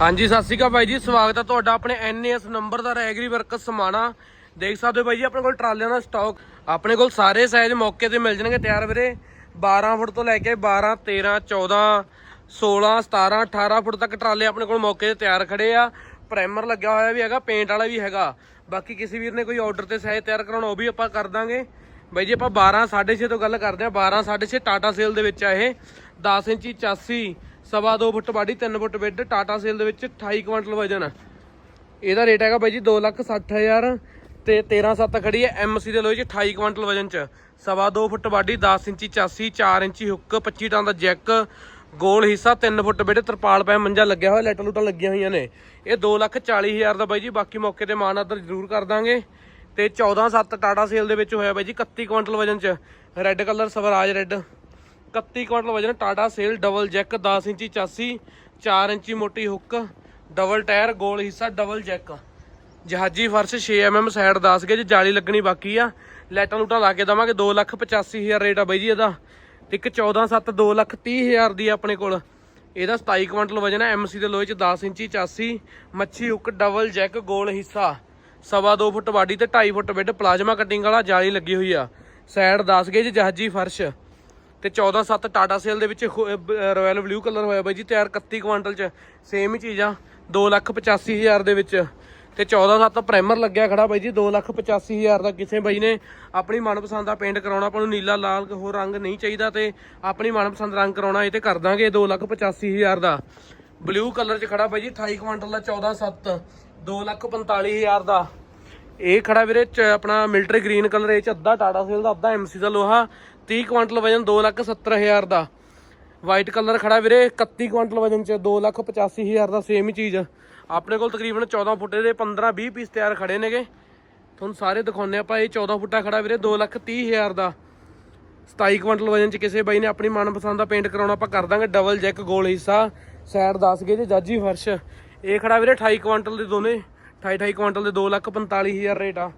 ਹਾਂਜੀ, ਸਤਿ ਸ਼੍ਰੀ ਅਕਾਲ ਬਾਈ ਜੀ। ਸਵਾਗਤ ਹੈ ਤੁਹਾਡਾ ਆਪਣੇ ਐਨਏਐਸ ਨੰਬਰਦਾਰ ਐਗਰੀ ਵਰਕਰ ਸਮਾਣਾ। ਦੇਖ ਸਕਦੇ ਹੋ ਬਾਈ ਜੀ, ਆਪਣੇ ਕੋਲ ਟਰਾਲਿਆਂ ਦਾ ਸਟਾਕ ਆਪਣੇ ਕੋਲ ਸਾਰੇ ਸਾਈਜ਼ ਮੌਕੇ ਤੇ ਮਿਲ ਜਾਣਗੇ ਤਿਆਰ ਵੀਰੇ। 12 ਫੁੱਟ ਤੋਂ ਲੈ ਕੇ 12 13 14 16 17 18 ਫੁੱਟ ਤੱਕ ਟਰਾਲੇ ਆਪਣੇ ਕੋਲ ਮੌਕੇ ਤੇ ਤਿਆਰ ਖੜੇ ਆ। ਪ੍ਰਾਈਮਰ ਲੱਗਿਆ ਹੋਇਆ ਵੀ ਹੈਗਾ ਪੇਂਟ ਵਾਲਾ ਵੀ ਹੈਗਾ। ਬਾਕੀ ਕਿਸੇ ਵੀਰ ਨੇ ਕੋਈ ਆਰਡਰ ਤੇ ਸਾਈਜ਼ ਤਿਆਰ ਕਰਾਉਣਾ, ਉਹ ਵੀ ਆਪਾਂ ਕਰ ਦਾਂਗੇ। ਬਾਈ ਜੀ, ਆਪਾਂ 12 6.5 ਤੋਂ ਗੱਲ ਕਰਦੇ ਆ। 12 6.5 ਟਾਟਾ ਸੇਲ ਦੇ ਵਿੱਚ ਆ ਇਹ। 10 ਇੰਚੀ 84 ਸਵਾ 2 foot body 3 foot bed Tata sale ਦੇ ਵਿੱਚ 28 ਕੁਇੰਟਲ ਵਜਨ ਇਹਦਾ ਰੇਟ ਹੈਗਾ ਬਾਈ ਜੀ 260000 ਤੇ 13 7 ਖੜੀ ਹੈ ਐਮਸੀ ਦੇ ਲੋਹੇ ਚ 28 ਕੁਇੰਟਲ ਵਜਨ ਚ। ਸਵਾ 2 ਫੁੱਟ ਬਾਡੀ 10 ਇੰਚੀ 84 4 ਇੰਚੀ ਹੁੱਕ 25 ਟਨ ਦਾ ਜੈਕ, ਗੋਲ ਹਿੱਸਾ 3 ਫੁੱਟ ਬੈੱਡ ਤਰਪਾਲ ਪੈ ਮੰਜਾ ਲੱਗਿਆ ਹੋਇਆ ਲੈਟਰ ਲੂਟਾਂ ਲੱਗੀਆਂ ਹੋਈਆਂ ਨੇ। ਇਹ 240000 ਦਾ ਬਾਈ ਜੀ, ਬਾਕੀ ਮੌਕੇ ਤੇ ਮਾਨ ਆਦਰ ਜ਼ਰੂਰ ਕਰ ਦਾਂਗੇ। ਤੇ 14 7 ਟਾਟਾ ਸੇਲ ਦੇ ਵਿੱਚ ਹੋਇਆ ਬਾਈ ਜੀ 31 ਕੁਇੰਟਲ ਵਜਨ ਚ। Red colour Swaraj red 31 quintal ਵਜਨ, ਟਾਟਾ ਸੇਲ ਡਬਲ ਜੈਕ 10 ਇੰਚੀ 84 4 ਇੰਚੀ ਮੋਟੀ ਹੁੱਕ ਡਬਲ ਟਾਇਰ ਗੋਲ ਹਿੱਸਾ ਡਬਲ ਜੈਕ ਜਹਾਜੀ ਫਰਸ਼ 6 mm ਸਾਈਡ 10 ਗੇਜ ਜਾਲੀ ਲੱਗਣੀ ਬਾਕੀ ਆ। ਲਾਈਟਾਂ ਲੂਟਾਂ ਲਾ ਕੇ ਦਵਾਂਗੇ 285000 ਰੇਟ ਆ ਬਾਈ ਜੀ ਇਹਦਾ। ਤੇ ਇੱਕ 14 7 230000 ਦੀ ਆ ਆਪਣੇ ਕੋਲ। ਇਹਦਾ 27 ਕੁਇੰਟਲ ਵਜਨ ਹੈ ਐਮਸੀ ਦੇ ਲੋਹੇ ਚ 10 ਇੰਚੀ 84 ਮੱਛੀ ਹੁੱਕ ਡਬਲ ਜੈਕ ਗੋਲ ਹਿੱਸਾ। ਸਵਾ 2 ਫੁੱਟ ਬਾਡੀ ਤੇ 2.5 ਫੁੱਟ ਬੈੱਡ ਪਲਾਜ਼ਮਾ ਕਟਿੰਗ ਵਾਲਾ ਜਾਲੀ ਲੱਗੀ ਹੋਈ ਆ। ਸਾਈਡ 10 ਗੇਜ ਜਹਾਜੀ ਫਰਸ਼। ਤੇ 14 7 ਟਾਟਾ ਸੇਲ ਦੇ ਵਿੱਚ ਰਾਇਲ ਬਲੂ ਕਲਰ ਹੋਇਆ ਬਾਈ ਜੀ ਤਿਆਰ 31 ਕੁਆਂਟਲ ਚ ਸੇਮ ਹੀ ਚੀਜ਼ ਆ 285000 ਦੇ ਵਿੱਚ। ਤੇ 14 7 ਪ੍ਰਾਈਮਰ ਲੱਗਿਆ ਖੜਾ ਬਾਈ ਜੀ 285000 ਦਾ ਕਿਸੇ ਬਾਈ ਨੇ ਆਪਣੀ ਮਨਪਸੰਦ ਦਾ ਪੇਂਟ ਕਰਾਉਣਾ, ਆਪਾਂ ਨੂੰ ਨੀਲਾ, ਲਾਲ ਹੋਰ ਰੰਗ ਨਹੀਂ ਚਾਹੀਦਾ ਤੇ ਆਪਣੀ ਮਨਪਸੰਦ ਰੰਗ ਕਰਾਉਣਾ ਇਹ ਤੇ ਕਰ ਦਾਂਗੇ 285000 ਦਾ। ਬਲੂ ਕਲਰ ਚ ਖੜਾ ਬਾਈ ਜੀ 28 ਕੁਆਂਟਲ ਦਾ 14 7 245000 ਦਾ। ਇਹ ਖੜਾ ਵੀਰੇ ਆਪਣਾ ਮਿਲਟਰੀ ਗ੍ਰੀਨ ਕਲਰ ਇਹ ਚ ਅੱਧਾ ਟਾਟਾ ਸੇਲ ਦਾ, ਅੱਧਾ ਐਮਸੀ ਦਾ ਲੋਹਾ 30 ਕੁਇੰਟਲ ਵਜਨ 270000 ਦਾ। ਵਾਈਟ ਕਲਰ ਖੜਾ ਵੀਰੇ 31 ਕੁਇੰਟਲ ਵਜਨ ਚ 285000 ਦਾ ਸੇਮ ਹੀ ਚੀਜ਼। ਆਪਣੇ ਕੋਲ ਤਕਰੀਬਨ 14 ਫੁੱਟੇ ਦੇ 15 20 ਪੀਸ ਤਿਆਰ ਖੜੇ ਨੇਗੇ। ਤੁਹਾਨੂੰ ਸਾਰੇ ਦਿਖਾਉਂਦੇ ਆਪਾਂ ਇਹ 14 ਫੁੱਟਾ ਖੜਾ ਵੀਰੇ 230000 ਦਾ। 27 ਕੁਇੰਟਲ ਵਜਨ ਚ ਕਿਸੇ ਬਾਈ ਨੇ ਆਪਣੀ ਮਨਪਸੰਦ ਦਾ ਪੇਂਟ ਕਰਾਉਣਾ, ਆਪਾਂ ਕਰ ਦਾਂਗੇ ਡਬਲ ਜੈਕ ਗੋਲ ਹਿੱਸਾ ਸਾਈਡ 10 ਗਏ ਤੇ ਜਾਜੀ ਫਰਸ਼। ਇਹ ਖੜਾ ਵੀਰੇ 28 ਕੁਇੰਟਲ ਦੇ ਦੋਨੇ 28 28 ਕੁਇੰਟਲ ਦੇ 245000 ਰੇਟ ਆ।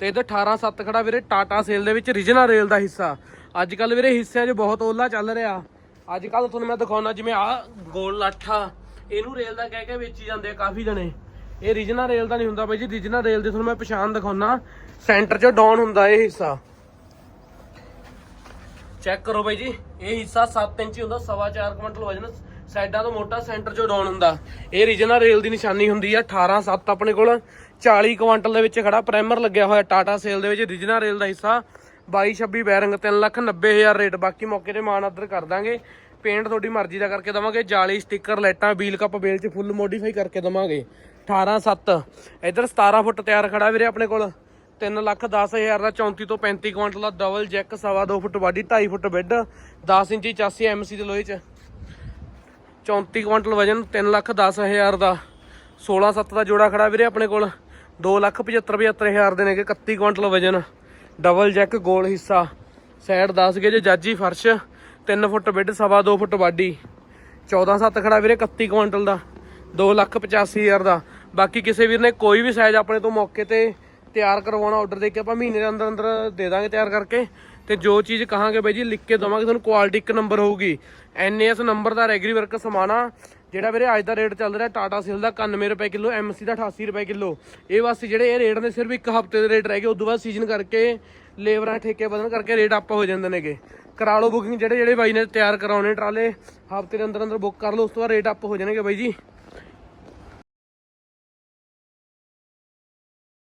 ਤੇ ਇਹਦਾ 18 7 ਖੜਾ ਵੀਰੇ, ਟਾਟਾ ਸੇਲ ਦੇ ਵਿੱਚ ਰੀਜਨਲ ਰੇਲ ਦਾ ਹਿੱਸਾ। ਅੱਜ ਕੱਲ ਵੀਰੇ ਹਿੱਸਿਆਂ 'ਚ ਬਹੁਤ ਓਲਾ ਚੱਲ ਰਿਹਾ। ਅੱਜ ਕੱਲ ਤੁਹਾਨੂੰ ਮੈਂ ਦਿਖਾਉਣਾ ਜਿਵੇਂ ਆ ਗੋਲ ਲਾਠਾ, ਇਹਨੂੰ ਰੇਲ ਦਾ ਕਹਿ ਕੇ ਵੇਚੀ ਜਾਂਦੇ ਆ ਕਾਫੀ ਜਣੇ। ਇਹ ਰੀਜਨਲ ਰੇਲ ਦਾ ਨਹੀਂ ਹੁੰਦਾ ਬਾਈ ਜੀ ਰੀਜਨਲ ਰੇਲ ਦੇ ਤੁਹਾਨੂੰ ਮੈਂ ਪਛਾਣ ਦਿਖਾਉਣਾ। ਸੈਂਟਰ 'ਚ ਡਾਊਨ ਹੁੰਦਾ ਇਹ ਹਿੱਸਾ। ਚੈੱਕ ਕਰੋ ਬਾਈ ਜੀ, ਇਹ ਹਿੱਸਾ 7 ਇੰਚੀ ਹੁੰਦਾ, ਸਵਾ 4 ਕੁਇੰਟਲ ਵਜਨ ਸਾਈਡਾਂ ਤੋਂ ਮੋਟਾ ਸੈਂਟਰ ਚੋਂ ਡਾਊਨ ਹੁੰਦਾ। ਇਹ ਰੀਜਨਲ ਰੇਲ ਦੀ ਨਿਸ਼ਾਨੀ ਹੁੰਦੀ ਆ 18 7 ਆਪਣੇ ਕੋਲ। 40 ਕੁਇੰਟਲ ਦੇ ਵਿੱਚ ਖੜਾ ਪ੍ਰਾਈਮਰ ਲੱਗਿਆ ਹੋਇਆ ਟਾਟਾ ਸੇਲ ਦੇ ਵਿੱਚ, ਰੀਜਨਲ ਰੇਲ ਦਾ ਹਿੱਸਾ। 22 26 ਬੈਰਿੰਗ 390000 ਰੇਟ। ਬਾਕੀ ਮੌਕੇ ਤੇ ਮਾਨ ਆਦਰ ਕਰ ਦਾਂਗੇ। ਪੇਂਟ ਤੁਹਾਡੀ ਮਰਜ਼ੀ ਦਾ ਕਰਕੇ ਦਵਾਂਗੇ। ਜਾਲੀ ਸਟicker ਲਾਈਟਾਂ, ਵੀਲ ਕੱਪ ਬੇਲ ਚ ਫੁੱਲ ਮੋਡੀਫਾਈ ਕਰਕੇ ਦਵਾਂਗੇ। 18 7 ਇਧਰ 17 ਫੁੱਟ ਤਿਆਰ ਖੜਾ ਵੀਰੇ ਆਪਣੇ ਕੋਲ। 3 ਲੱਖ 10000 ਦਾ 34 ਤੋਂ 35 ਕੁਇੰਟਲ ਦਾ ਡਬਲ ਜੈਕ ਸਵਾ 2 ਫੁੱਟ ਬਾਡੀ 2.5 ਫੁੱਟ ਬੈੱਡ 10 ਇੰਚੀ 84 ਐਮਸੀ ਦੇ ਲੋਹੇ ਚ। 34 ਕੁਇੰਟਲ ਵਜਨ 3 ਲੱਖ 10000 ਦਾ। 16 7 ਦਾ ਜੋੜਾ ਖੜਾ ਵੀਰੇ ਆਪਣੇ ਕੋਲ। 2 ਲੱਖ 75 75000 ਦੇ ਨੇਗੇ 31 ਕੁਇੰਟਲ ਵਜਨ। ਡਬਲ ਜੈਕ ਗੋਲ ਹਿੱਸਾ। ਸਾਈਡ 10 ਗੇਜ ਜਾਜੀ ਫਰਸ਼। 3 ਫੁੱਟ ਬਿੱਡ ਸਵਾ 2 ਫੁੱਟ ਬਾਡੀ। 14 7 ਖੜਾ ਵੀਰੇ 31 ਕੁਇੰਟਲ ਦਾ। 2 ਲੱਖ 85000 ਦਾ। ਬਾਕੀ ਕਿਸੇ ਵੀਰ ਨੇ ਕੋਈ ਵੀ ਸਾਈਜ਼ ਆਪਣੇ ਤੋਂ ਮੌਕੇ ਤੇ ਤਿਆਰ ਕਰਵਾਉਣਾ ਆਰਡਰ ਦੇ ਕੇ ਆਪਾਂ ਮਹੀਨੇ ਦੇ ਅੰਦਰ ਅੰਦਰ ਦੇ ਦਾਂਗੇ ਤਿਆਰ ਕਰਕੇ। ਤੇ ਜੋ ਚੀਜ਼ ਕਹਾਂਗੇ ਬਾਈ ਜੀ, ਲਿਖ ਕੇ ਦਵਾਂਗੇ, ਤੁਹਾਨੂੰ ਕੁਆਲਿਟੀ ਇੱਕ ਨੰਬਰ ਹੋਊਗੀ। ਐਨਏਐਸ ਨੰਬਰ ਦਾ ਐਗਰੀ ਵਰਕ ਸਮਾਣਾ ਜਿਹੜਾ ਵੀਰੇ ਅੱਜ ਦਾ ਰੇਟ ਚੱਲ ਰਿਹਾ ਟਾਟਾ ਸੇਲ ਦਾ 91 ਰੁਪਏ ਕਿਲੋ ਐਮਸੀ ਦਾ 88 ਰੁਪਏ ਕਿਲੋ। ਇਹ ਬਸ ਜਿਹੜੇ ਇਹ ਰੇਟ ਨੇ ਸਿਰਫ ਇੱਕ ਹਫ਼ਤੇ ਦੇ ਰੇਟ ਰਹਿ ਗਏ, ਉਦੋਂ ਬਾਅਦ ਸੀਜ਼ਨ ਕਰਕੇ ਲੇਬਰਾਂ ਠੇਕੇ ਵਧਣ ਕਰਕੇ ਰੇਟ ਅੱਪ ਹੋ ਜਾਂਦੇ ਨੇਗੇ। ਕਰਾ ਲਓ ਬੁਕਿੰਗ ਜਿਹੜੇ ਜਿਹੜੇ ਬਾਈ ਨੇ ਤਿਆਰ ਕਰਾਉਣੇ ਟਰਾਲੇ, ਹਫ਼ਤੇ ਦੇ ਅੰਦਰ ਅੰਦਰ ਬੁੱਕ ਕਰ ਲਓ, ਉਸ ਤੋਂ ਬਾਅਦ ਰੇਟ ਅੱਪ ਹੋ ਜਾਣਗੇ ਬਾਈ ਜੀ।